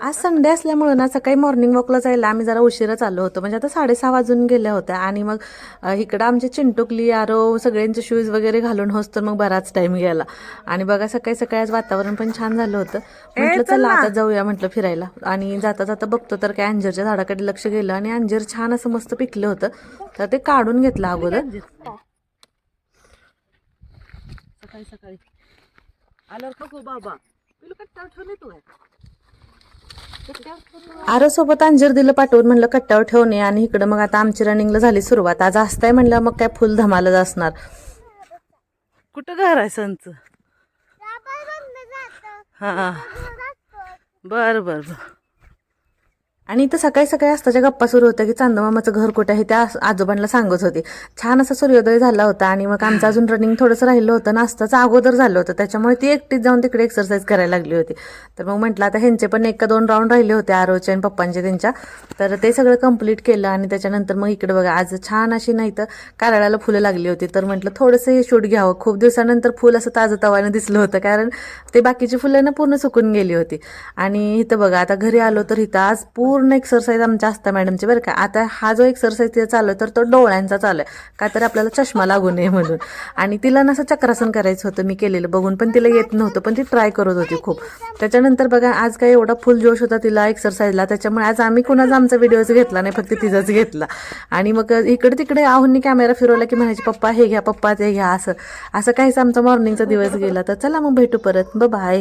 आज संडे असल्यामुळं ना सकाळी मॉर्निंग वॉकला जायला आम्ही जरा उशिराच आलो होतो. म्हणजे आता साडेसहा वाजून गेल्या होत्या आणि मग इकडं आमचे चिंटुकली आरो सगळ्यांचे शूज वगैरे घालून होस तर मग बराच टाइम गेला. आणि बघा सकाळी सकाळी आज वातावरण पण छान झालं होतं. म्हटलं चला आता जाऊया म्हटलं फिरायला. आणि जाता जाता बघतो तर काय अंजीरच्या झाडाकडे लक्ष गेलं आणि अंजीर छान असं मस्त पिकलं होतं. तर ते काढून घेतलं अगोदर. सकाळी सकाळी. आल्यावर बाबा. पिलू कट्टा ठेवून येतो आरो सोबत अंजीर दिलं पाठवून म्हणलं कट्ट्यावर ठेवणे आणि इकडं मग आता आमची रनिंगला झाली सुरुवात. आज असताय म्हणलं मग काय फुल धमालच असणार. कुठं घर आहे संच हा. बर बर बर. आणि इथं सकाळी सकाळी असताच्या गप्पा सुरू होत्या की चांदमामाचं घर कुठे आहे त्या आजोबांना सांगत होते. छान असा सूर्योदय झाला होता आणि मग आमचं अजून रनिंग थोडंसं राहिलं होतं नाश्ताचं अगोदर झालं होतं. त्याच्यामुळे ती एकटीच जाऊन तिकडे एक्सरसाइज करायला लागली होती. तर मग म्हटलं आता ह्यांचे पण एक दोन राऊंड राहिले होते आरोचे आणि पप्पांचे त्यांच्या. तर ते सगळं कंप्लीट केलं आणि त्याच्यानंतर मग इकडे बघा आज छान अशी नाही तर कारळाला फुलं लागली होती. तर म्हटलं थोडंसं हे शूट घ्यावं. खूप दिवसानंतर फुल असं ताजं तवानं दिसलं होतं कारण ते बाकीची फुलं ना पूर्ण सुकून गेली होती. आणि इथं बघा आता घरी आलो तर इथं आज पूर्ण एक्सरसाइज आमच्या असता मॅडमची बरं का. आता हा जो एक्सरसाइज तिथे चालू तर तो डोळ्यांचा चालू आहे. का तर आपल्याला चष्मा लागू नये म्हणून. आणि तिला ना असं चक्रासन करायचं होतं मी केलेलं. बघून पण तिला येत नव्हतं पण ती ट्राय करत होती खूप. त्याच्यानंतर बघा आज काय एवढा फुल जोश होता तिला एक्सरसाइजला त्याच्यामुळे आज आम्ही कुणाचा आमचा व्हिडिओच घेतला नाही फक्त तिचाच घेतला. आणि मग इकडे तिकडे आहूननी कॅमेरा फिरवला की म्हणायचे पप्पा हे घ्या पप्पा ते घ्या असं. असं काहीच आमचा मॉर्निंगचा दिवस गेला. तर चला मग भेटू परत. ब बाय